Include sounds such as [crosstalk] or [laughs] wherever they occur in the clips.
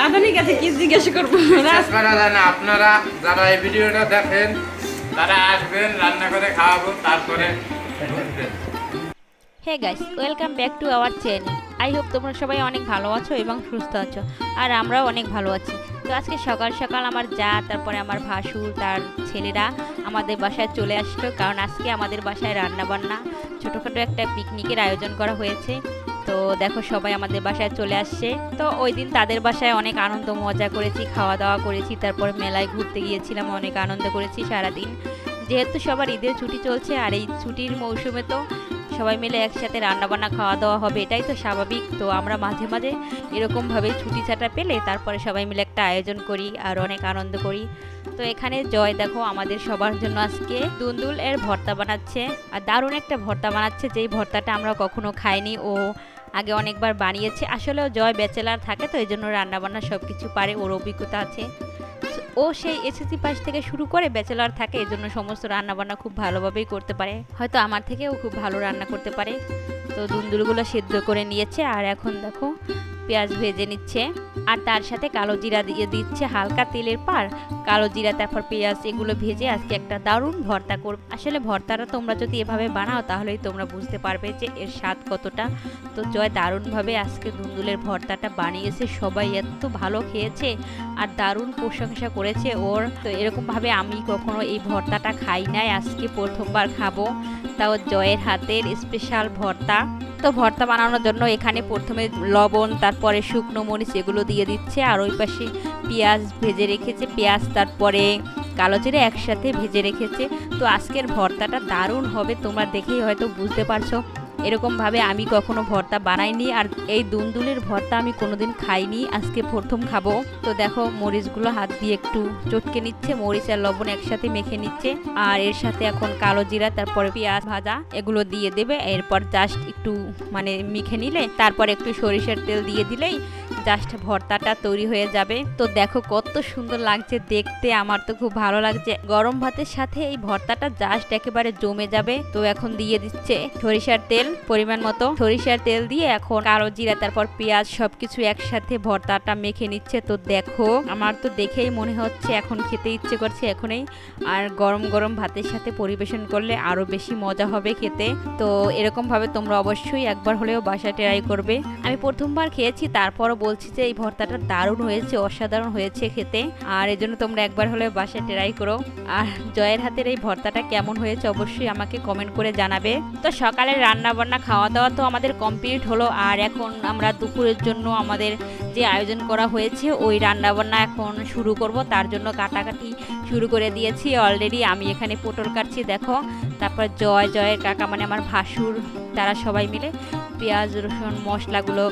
রাঁধুনির কাছে কি জিজ্ঞেস করব? শেষ করা যায় না আপনারা যারা এই ভিডিওটা দেখেন তারা আসবেন রান্না করে খাওয়াবো তারপরে hey guys welcome back to our channel. I hope তোমরা সবাই অনেক ভালো আছো এবং সুস্থ আছো আর আমরাও অনেক ভালো আছি। তো আজকে সকাল সকাল আমার যা তারপরে আমার ভাসুর তার ছেলেরা আমাদের বাসায় চলে আসলো কারণ আজকে আমাদের বাসায় রান্না বান্না ছোটোখাটো একটা পিকনিকের আয়োজন করা হয়েছে। তো দেখো সবাই আমাদের বাসায় চলে আসছে। তো ওই দিন তাদের বাসায় অনেক আনন্দ, মজা করেছি খাওয়া দাওয়া করেছি, তারপর মেলায় ঘুরতে গিয়েছিলাম, অনেক আনন্দ করেছি সারাদিন। যেহেতু সবার ঈদের ছুটি চলছে আর এই ছুটির মৌসুমে তো সবাই মিলে একসাথে রান্নাবান্না খাওয়া দাওয়া হবে, এটাই তো স্বাভাবিক। তো আমরা মাঝে মাঝে এরকমভাবে ছুটি ছাটা পেলে তারপরে সবাই মিলে একটা আয়োজন করি আর অনেক আনন্দ করি। তো এখানে জয় দেখো, আমাদের সবার জন্য আজকে। দুন্দুল এর ভর্তা বানাচ্ছে, আর দারুণ একটা ভর্তা বানাচ্ছে। যেই ভর্তাটা আমরা কখনো খাইনি, ও আগে অনেকবার বানিয়েছে। আসলেও জয় ব্যাচেলার থাকে, তো এই জন্য রান্নাবান্না সব কিছু পারে, ওর অভিজ্ঞতা আছে। ও সেই এসএসসি পাস থেকে শুরু করে ব্যাচেলার থাকে, এজন্য সমস্ত রান্না বান্না খুব ভালোভাবেই করতে পারে। হয়তো আমার থেকেও খুব ভালো রান্না করতে পারে। তো দুন্দুলগুলো সেদ্ধ করে নিয়েছে, আর এখন দেখো পেঁয়াজ ভেজে নিচ্ছে আর তার সাথে কালো জিরা দিয়ে দিচ্ছে হালকা তেলের পার কালো জিরা, তারপর পেঁয়াজ এগুলো ভেজে আজকে একটা দারুণ ভর্তা করব। আসলে ভর্তাটা তোমরা যদি এভাবে বানাও তাহলেই তোমরা বুঝতে পারবে যে এর স্বাদ কতটা। তো জয় দারুণভাবে আজকে দুন্দুলের ভর্তাটা বানিয়েছে, সবাই এত ভালো খেয়েছে আর দারুণ প্রশংসা করেছে ওর। তো এরকমভাবে আমি কখনো এই ভর্তাটা খাই নাই, আজকে প্রথমবার খাব। তাও জয়ের হাতের স্পেশাল ভর্তা। তো ভর্তা বানানোর জন্য এখানে প্রথমে লবণ, তারপরে শুকনো মরিচ এগুলো দিয়ে দিচ্ছে, আর ওই পাশে পেঁয়াজ ভেজে রেখেছে, পেঁয়াজ তারপরে কালো জিরে একসাথে ভেজে রেখেছে। তো আজকের ভর্তাটা দারুণ হবে, তোমরা দেখেই হয়তো বুঝতে পারছ। এরকমভাবে আমি কখনো ভর্তা বানাইনি আর এই দুন্দুলের ভর্তা আমি কোনোদিন খাইনি। আজকে প্রথম খাব। তো দেখো, মরিচগুলো হাত দিয়ে একটু চটকে নিচ্ছে, মরিচ আর লবণ একসাথে মেখে নিচ্ছে। আর এর সাথে এখন কালো জিরা, তারপরে পেঁয়াজ ভাজা, এগুলো দিয়ে দেবে। এরপর জাস্ট একটু মানে মেখে নিলে, তারপর একটু সরিষার তেল দিয়ে দিলেই জাস্ট ভর্তাটা তৈরি হয়ে যাবে। তো দেখো কত সুন্দর লাগছে দেখতে, আমার তো খুব ভালো লাগছে। গরম ভাতের সাথে এই ভর্তাটা জাস্ট একেবারে জমে যাবে। তো এখন দিয়ে দিচ্ছে সরিষার তেল পরিমাণ মতো। সরিষার তেল দিয়ে এখন কালো জিরা, তারপর পেঁয়াজ সবকিছু একসাথে ভর্তাটা মেখে নিচ্ছে। তো দেখো, আমার তো দেখেই মনে হচ্ছে এখন খেতে ইচ্ছে করছে এখনই। আর গরম গরম ভাতের সাথে পরিবেশন করলে আরও বেশি মজা হবে খেতে। তো এরকম ভাবে তোমরা অবশ্যই একবার হলেও বাসা ট্রাই করবে। আমি প্রথমবার খেয়েছি, তারপরও বলছি যে এই ভর্তাটা দারুণ হয়েছে, অসাধারণ হয়েছে খেতে। আর এই জন্য তোমরা একবার হলেও বাসায় ট্রাই করো। আর জয়ের হাতের এই ভর্তাটা কেমন হয়েছে অবশ্যই আমাকে কমেন্ট করে জানাবে। তো সকালে রান্না বান্না খাওয়া দাওয়া তো আমাদের কমপ্লিট হলো। আর এখন আমরা দুপুরের জন্য আমাদের যে আয়োজন করা হয়েছে, ওই রান্না বান্না এখন শুরু করব। তার জন্য কাটাকাটি শুরু করে দিয়েছি। অলরেডি আমি এখানে পটল কাটছি, দেখো। তারপর জয়, জয়ের কাকা মানে আমার ভাসুর, তারা সবাই মিলে পেঁয়াজ, রসুন, মশলাগুলো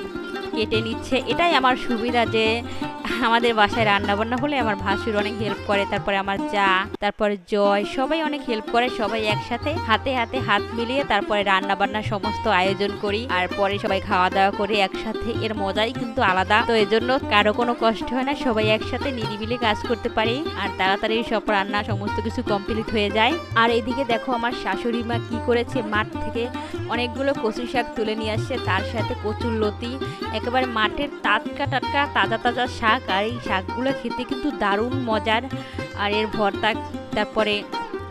কেটে নিচ্ছে। এটাই আমার সুবিধা যে আমাদের বাসায় রান্না বান্না হলে আমার ভাসুর অনেক হেল্প করে, তারপরে আমার যা, তারপরে জয়, সবাই অনেক হেল্প করে, সবাই একসাথে হাতে হাতে হাত মিলিয়ে তারপরে রান্না বান্নার সমস্ত আয়োজন করি, আর পরে সবাই খাওয়া দাওয়া করে একসাথে। এর মজাই কিন্তু আলাদা। তো এজন্য কারও কোনো কষ্ট হয় না, সবাই একসাথে নিরিবিলি কাজ করতে পারি, আর তাড়াতাড়ি সব রান্না সমস্ত কিছু কমপ্লিট হয়ে যায়। আর এদিকে দেখো আমার শাশুড়ি মা কি করেছে, মাঠ থেকে অনেকগুলো কচু শাক তুলে নিয়ে আসছে, তার সাথে কচুর লতি একেবারে মাঠের টাটকা টাটকা তাজা তাজা শাক আর এই শাকগুলো খেতে কিন্তু দারুণ মজার। আর এর ভর্তা, তারপরে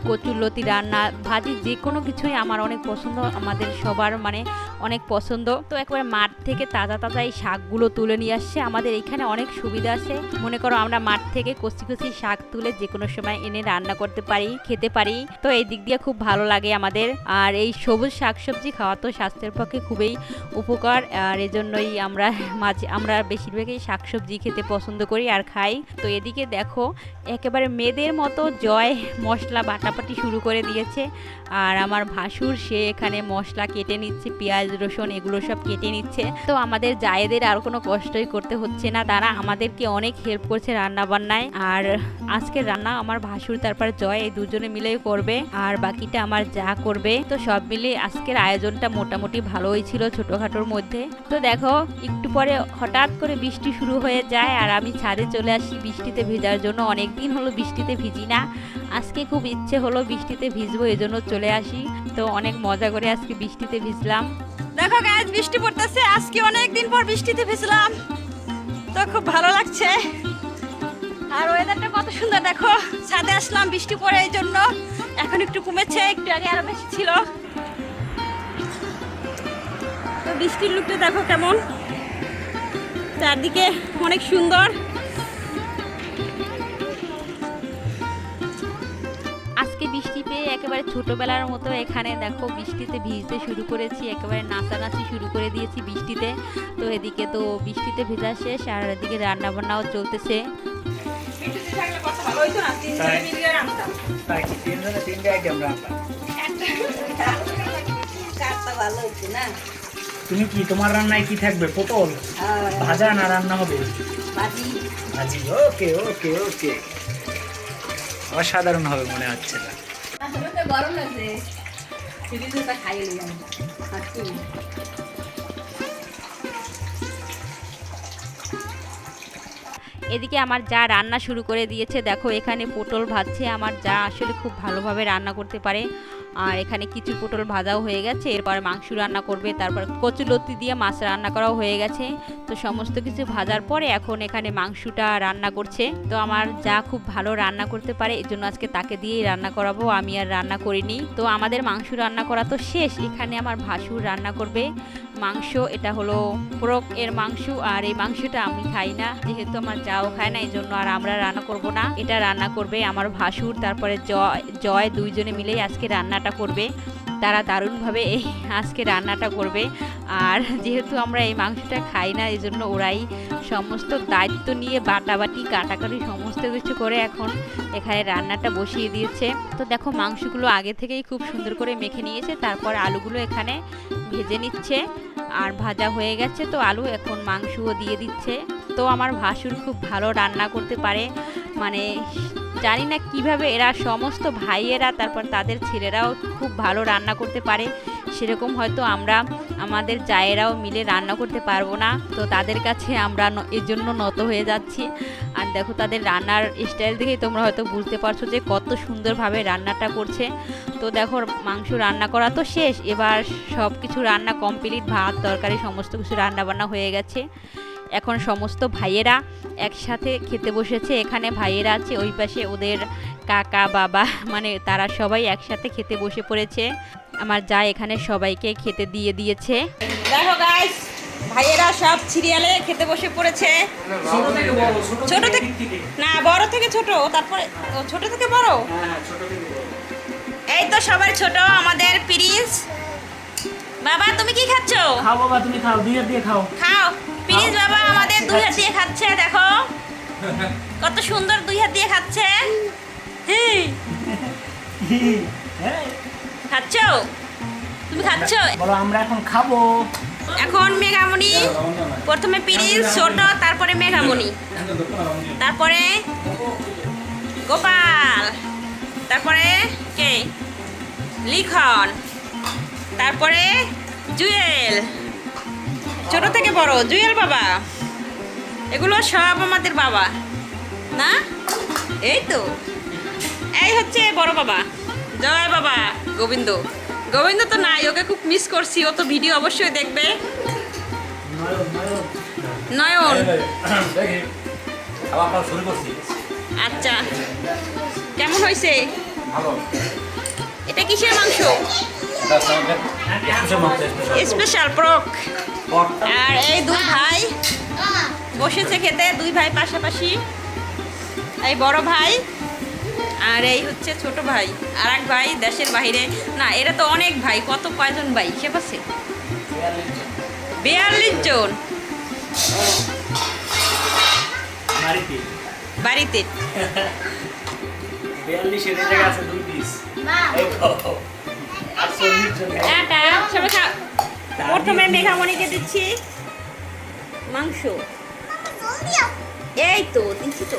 কচুরলতি রান্না, ভাজি যে কোনো কিছুই আমার অনেক পছন্দ। আমাদের সবার মানে অনেক পছন্দ। তো একবার মাঠ থেকে তাজা তাজা এই শাকগুলো তুলে নিয়ে আসছে। আমাদের এখানে অনেক সুবিধা আছে। মনে করো আমরা মাঠ থেকে কচি কচি শাক তুলে যে কোনো সময় এনে রান্না করতে পারি, খেতে পারি। তো এই দিক দিয়ে খুব ভালো লাগে আমাদের। আর এই সবুজ শাকসবজি খাওয়া তো স্বাস্থ্যের পক্ষে খুবই উপকার। আর এজন্যই আমরা মাঝে, আমরা বেশিরভাগই শাকসবজি খেতে পছন্দ করি আর খাই। তো এদিকে দেখো, একেবারে মেয়েদের মতো জয় মশলা বাটাপাটি শুরু করে দিয়েছে। আর আমার ভাসুর সে এখানে মশলা কেটে নিচ্ছে, পেঁয়াজ রসুন এগুলো সব কেটে নিচ্ছে। তো আমাদের জায়েদের আর কোনো কষ্টই করতে হচ্ছে না। তারা আমাদেরকে অনেক হেল্প করছে রান্না বান্নায় আর আজকের রান্না আমার ভাসুর তারপর জয়, এই দুজনে মিলেই করবে। আর বাকিটা আমার যা করবে। তো সব মিলে আজকের আয়োজনটা মোটামুটি ভালোই ছিল ছোটখাটোর মধ্যে। তো দেখো, একটু পরে হঠাৎ করে বৃষ্টি শুরু হয়ে যায়। আর আমি ছাদে চলে আসি বৃষ্টিতে ভেজার জন্য। অনেক দিন হলো বৃষ্টিতে ভিজি না। আজকে খুব ইচ্ছে হলো বৃষ্টিতে ভিজবো এই জন্য চলে আসি। তো অনেক মজা করে আজকে বৃষ্টিতে ভিজলাম। দেখো গাছ বৃষ্টি পড়তেছে। আজকে অনেক দিন পর বৃষ্টিতে ভেসলাম তো খুব ভালো লাগছে। আর ওয়েদারটা কত সুন্দর, দেখো। ছাদে আসলাম, বৃষ্টি পড়ে এই জন্য। এখন একটু কমেছে, একটু আগে আরও বেশি ছিল। তো বৃষ্টির লুকটা দেখো কেমন। চারদিকে অনেক সুন্দর। ছোটবেলার মতো এখানে দেখো বৃষ্টিতে ভিজতে শুরু করেছি একেবারে নাচানাচি শুরু করে দিয়েছি বৃষ্টিতে। তো এদিকে তো বৃষ্টিতে ভেজা শেষ আর এদিকে রান্না। বান্নাও চলতেছে তুমি কি তোমার রান্নায় কি থাকবে পটল? ভাজা না রান্না হবে? ভাজি ওকে ওকে ওকে। অসাধারণ হবে মনে হচ্ছে না। গরম লাগছে। খাইয়ে এদিকে আমার যা রান্না শুরু করে দিয়েছে, দেখো এখানে পটল ভাজছে। আমার যা আসলে খুব ভালোভাবে রান্না করতে পারে। আর এখানে কিছু পটল ভাজাও হয়ে গেছে, এরপর মাংস রান্না করবে, তারপর কচুলতি দিয়ে মাছ রান্না করাও হয়ে গেছে। তো সমস্ত কিছু ভাজার পরে এখন এখানে মাংসটা রান্না করছে। তো আমার যা খুব ভালো রান্না করতে পারে, এই জন্য আজকে তাকে দিয়েই রান্না করাবো, আমি আর রান্না করিনি। তো আমাদের মাংস রান্না করা তো শেষ, এখানে আমার ভাসুর রান্না করবে। মাংস, এটা হলো পোরক এর মাংস, আর এই মাংসটা আমি খাই না। যেহেতু আমার যাও খায় না এই জন্য আর আমরা রান্না করব না। এটা রান্না করবে আমার ভাসুর, তারপরে জয় জয় দুইজনে মিলেই আজকে রান্নাটা করবে। তারা দারুণভাবে এই আজকে রান্নাটা করবে। আর যেহেতু আমরা এই মাংসটা খাই না এই জন্য ওরাই সমস্ত দায়িত্ব নিয়ে বাটাবাটি, কাটাকাটি সমস্ত কিছু করে এখন এখানে রান্নাটা বসিয়ে দিয়েছে। তো দেখো মাংসগুলো আগে থেকেই খুব সুন্দর করে মেখে নিয়েছে, তারপর আলুগুলো এখানে ভেজে নিচ্ছে আর ভাজা হয়ে গেছে। তো আলু এখন মাংসও দিয়ে দিচ্ছে। তো আমার ভাসুর খুব ভালো রান্না করতে পারে। মানে জানি না কীভাবে এরা সমস্ত ভাইয়েরা, তারপর তাদের ছেলেরাও খুব ভালো রান্না করতে পারে। সেরকম হয়তো আমরা আমাদের জায়েরাও মিলে রান্না করতে পারব না। তো তাদের কাছে আমরা এর জন্য নত হয়ে যাচ্ছি। আর দেখো তাদের রান্নার স্টাইল দেখেই তোমরা হয়তো বুঝতে পারছ যে কত সুন্দরভাবে রান্নাটা করছে। তো দেখো মাংস রান্না করা তো শেষ, এবার সব কিছু রান্না কমপ্লিট, ভাত, তরকারি, সমস্ত কিছু রান্না বান্না হয়ে গেছে। এখন সমস্ত ভাইয়েরা একসাথে খেতে বসেছে, এখানে ভাইয়েরা আছে, ওই পাশে ওদের কাকা, বাবা মানে তারা সবাই একসাথে খেতে বসে পড়েছে। আমার যা এখানে সবাইকে খেতে দিয়ে দিয়েছে। দেখো গাইস ভাইয়েরা সব সিরিয়ালে খেতে বসে পড়েছে। ছোট থেকে বড় ছোট থেকে না বড় থেকে ছোট তারপরে ছোট থেকে বড়? হ্যাঁ ছোট থেকে বড়। এই তো সবাই ছোট আমাদের প্রিন্স বাবা তুমি কি খাচ্ছ? খাও বাবা তুমি খাও দুই হাত দিয়ে খাও। খাও। প্রিন্স বাবা আমাদের দুই হাত দিয়ে খাচ্ছে দেখো। [laughs] কত সুন্দর দুই হাত দিয়ে খাচ্ছে। হ্যাঁ, [laughs] হ্যাঁ খাচ্ছ? তুমি খাচ্ছ? বলো আমরা এখন খাব। এখন মেঘামণি প্রথমে প্রিন্স ছোট তারপরে মেঘামণি। তারপরে গোপাল তারপরে কে? লিখন তারপরে জুয়েল। ছোট থেকে বড় জুয়েল বাবা। এগুলো সব আমাদের বাবা না? এই তো। এই হচ্ছে বড় বাবা। জয় বাবা গোবিন্দ। গোবিন্দ তো নাই ওকে খুব মিস করছি ও তো ভিডিও অবশ্যই দেখবে। নয়ন। আচ্ছা। কেমন হয়েছে? এটা কিসের মাংস? স্পেশাল প্রক। আর এই দুই ভাই বসেছে খেতে দুই ভাই পাশাপাশি। এই বড় ভাই। আর এই হচ্ছে ছোট ভাই আর এক ভাই দেশের বাইরে। না এরা তো অনেক ভাই কত কয়জন ভাই? হিসেব আছে বিয়াল্লিশ জন। বাড়িতে। প্রথমে মেঘামণিকে দিচ্ছি। মাংস। এই তো দিচ্ছি তো।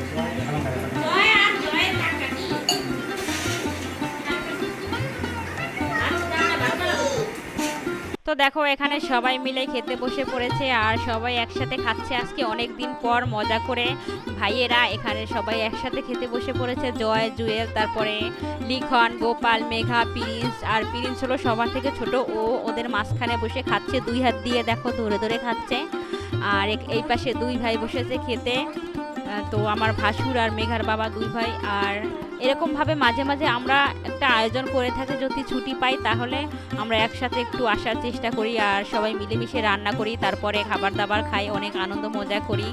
তো দেখো, এখানে সবাই মিলে খেতে বসে পড়েছে আর সবাই একসাথে খাচ্ছে। আজকে অনেক দিন পর মজা করে ভাইয়েরা এখানে সবাই একসাথে খেতে বসে পড়েছে। জয়, জুয়েল, তারপরে লিখন, গোপাল, মেঘা, প্রিন্স আর প্রিন্স হলো সবার থেকে ছোট। ও ওদের মাঝখানে বসে খাচ্ছে, দুই হাত দিয়ে দেখো ধরে ধরে খাচ্ছে। আর এই পাশে দুই ভাই বসেছে খেতে। তো আমার ভাসুর আর মেঘার বাবা দুই ভাই আর এরকমভাবে মাঝে মাঝে আমরা একটা আয়োজন করে থাকি, যদি ছুটি পাই তাহলে আমরা একসাথে একটু আসার চেষ্টা করি আর সবাই মিলেমিশে রান্না করি, তারপরে খাবার দাবার খাই, অনেক আনন্দ মজা করি।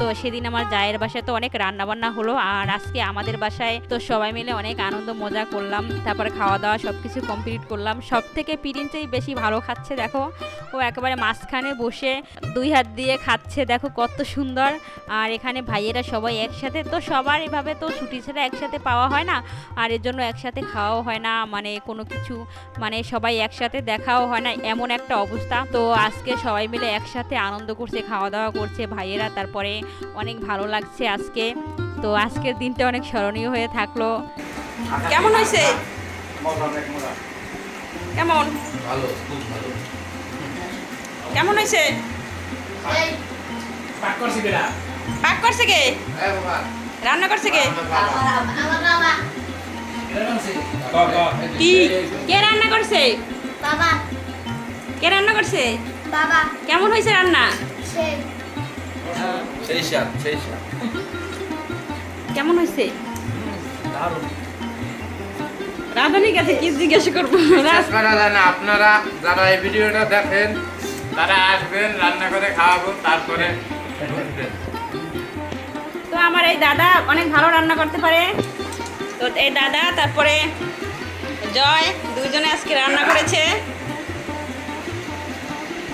তো সেদিন আমার জায়ের বাসায় তো অনেক রান্না বান্না হলো, আর আজকে আমাদের বাসায় তো সবাই মিলে অনেক আনন্দ মজা করলাম, তারপরে খাওয়া দাওয়া সব কিছু কমপ্লিট করলাম। সব থেকে পিরিঞ্চেই বেশি ভালো খাচ্ছে দেখো, ও একেবারে মাঝখানে বসে দুই হাত দিয়ে খাচ্ছে, দেখো কত সুন্দর। আর এখানে ভাইয়েরা সবাই একসাথে, তো সবার এভাবে তো ছুটি ছাড়া একসাথে পাওয়া হয় না, আর এর জন্য একসাথে খাওয়াও হয় না মানে কোনো কিছু মানে সবাই একসাথে দেখাও হয় না, এমন একটা অবস্থা। তো আজকে সবাই মিলে একসাথে আনন্দ করছে, খাওয়া দাওয়া করছে ভাইয়েরা, তারপরে অনেক ভালো লাগছে আজকে। তো আজকের দিনটা অনেক স্মরণীয় হয়ে থাকল। কেমন হয়েছে? কেমন? ভালো খুব ভালো। কেমন হয়েছে? পাক করছি বেটা। পাক করছে কে? রান্না করছে কে? কি? কে রান্না করছে? বাবা। কে রান্না করছে? বাবা। কেমন হয়েছে রান্না? সেই সেই কেমন হয়েছে? দারুণ। রাঁধুনি কাছে কি জিজ্ঞাসা করব? না আপনারা যারা এই ভিডিওটা দেখেন তারা আসবেন রান্না করে খাওয়াবো তারপরে তো আমার এই দাদা অনেক ভালো রান্না করতে পারে। তো এই দাদা তারপরে জয় দুজনে আজকে রান্না করেছে।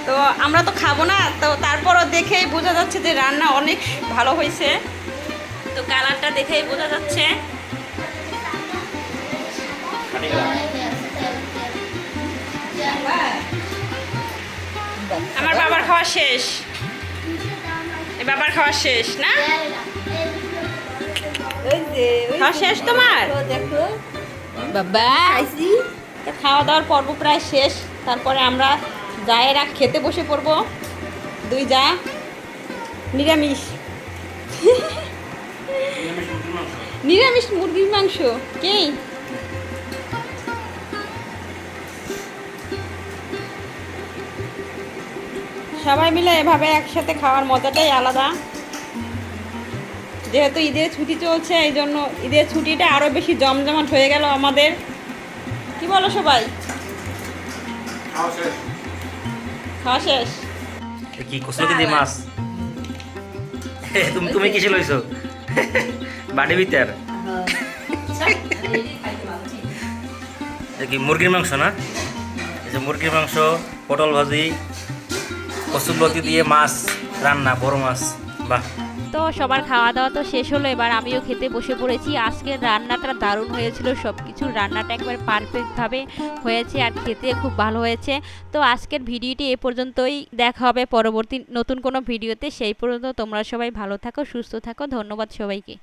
তো আমরা তো খাব না তো তারপরও দেখেই বোঝা যাচ্ছে যে রান্না অনেক ভালো হয়েছে। তো কালারটা দেখেই বোঝা যাচ্ছে। আমার বাবার খাওয়া শেষ। বাবার খাওয়া শেষ না? খাওয়া শেষ তোমার? বাবা তো খাওয়া দাওয়ার পর্ব প্রায় শেষ। তারপরে আমরা জায়েরা খেতে বসে পড়ব। দুই যা। নিরামিষ। নিরামিষ মুরগির মাংস। কি? সবাই মিলে এভাবে একসাথে খাওয়ার মজাটাই আলাদা। যেহেতু ঈদের ছুটি চলছে, এই জন্য ঈদের ছুটিটা আরও বেশি জমজমাট হয়ে গেল আমাদের। কি বলো সবাই? খাওয়া শেষ? কি কচুকে দিয়ে মাছ? তুমি তুমি কিসে লইছো বাড়ি ভিতর কি মুরগির মাংস না? এই যে মুরগির মাংস পটল ভাজি কচুরলতি দিয়ে মাছ রান্না বড় মাছ। বাহ। তো সবার খাওয়া দাওয়া তো শেষ হলো, এবার আমিও খেতে বসে পড়েছি। আজকের রান্নাটা দারুণ হয়েছিল সব কিছু রান্নাটা একবার পারফেক্টভাবে হয়েছে আর খেতে খুব ভালো হয়েছে। তো আজকের ভিডিওটি এ পর্যন্তই, দেখা হবে পরবর্তী নতুন কোনো ভিডিওতে। সেই পর্যন্ত তোমরা সবাই ভালো থাকো, সুস্থ থাকো, ধন্যবাদ সবাইকে।